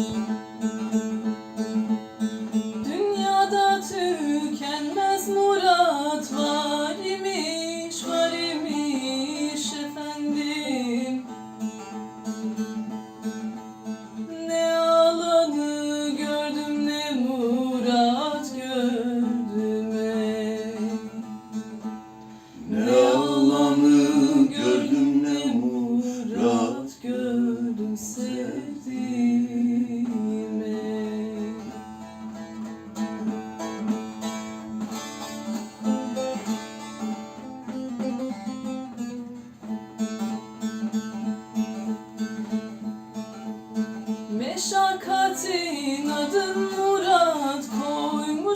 you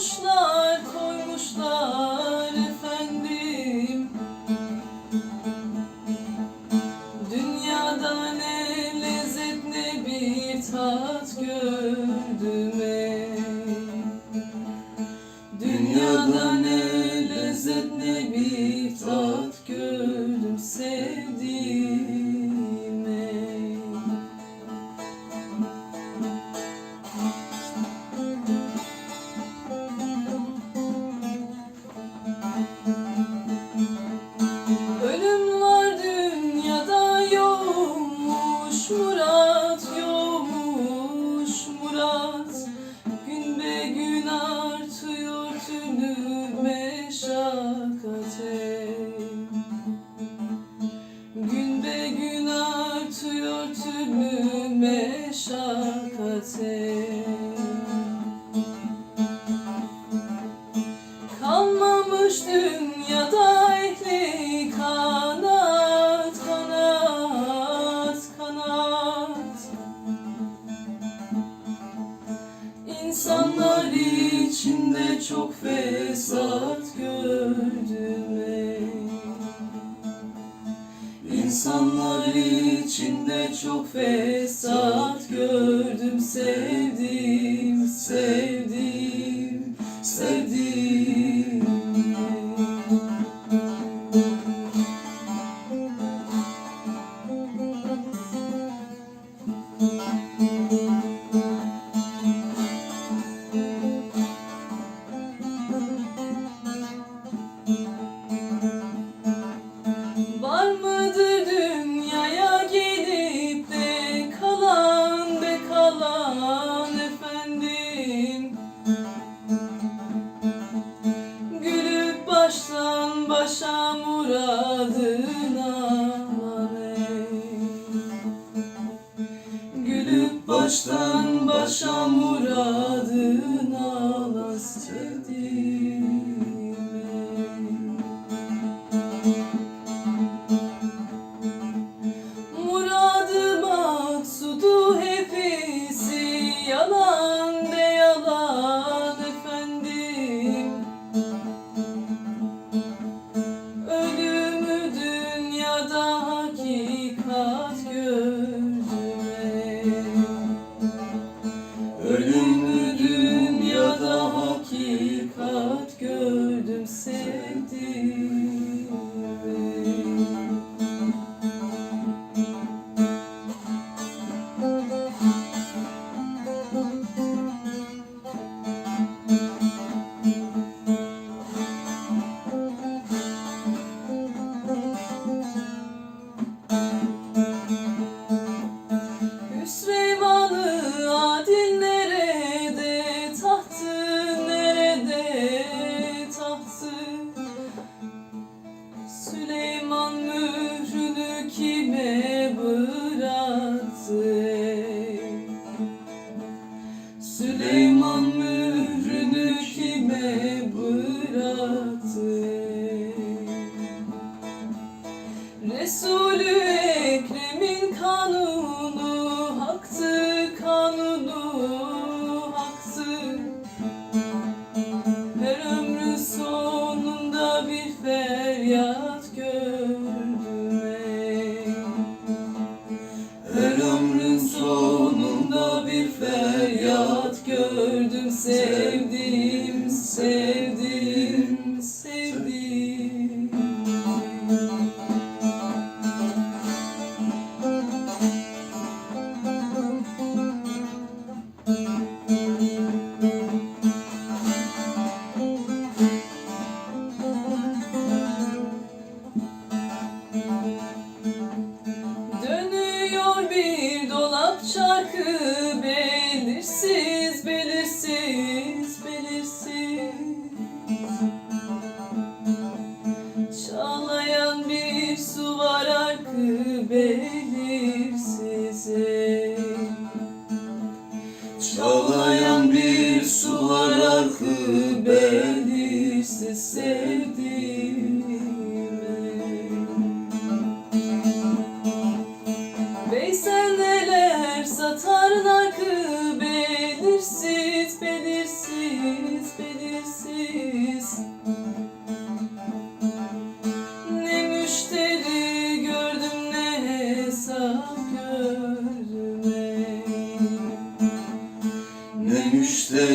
Koymuşlar, koymuşlar efendim. Dünyada ne lezzet ne bir tat gördüm meşakkate Gün be gün artıyor tünü meşakkate Kalmamış dünyada ehli kanat, kanat, kanat. İnsanlar içinde çok fesat gördüm ey İnsanlar içinde çok fesat gördüm sevdim, sevdim, sevdim. Baştan başa muradına alan feryat gördüm ey. Her ömrün sonunda bir feryat gördüm sevdim, sevdim, çarkı belirsiz belirsiz belirsiz. Çağlayan bir su var arkı belirsiz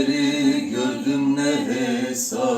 Müşteri gördüm ne hesap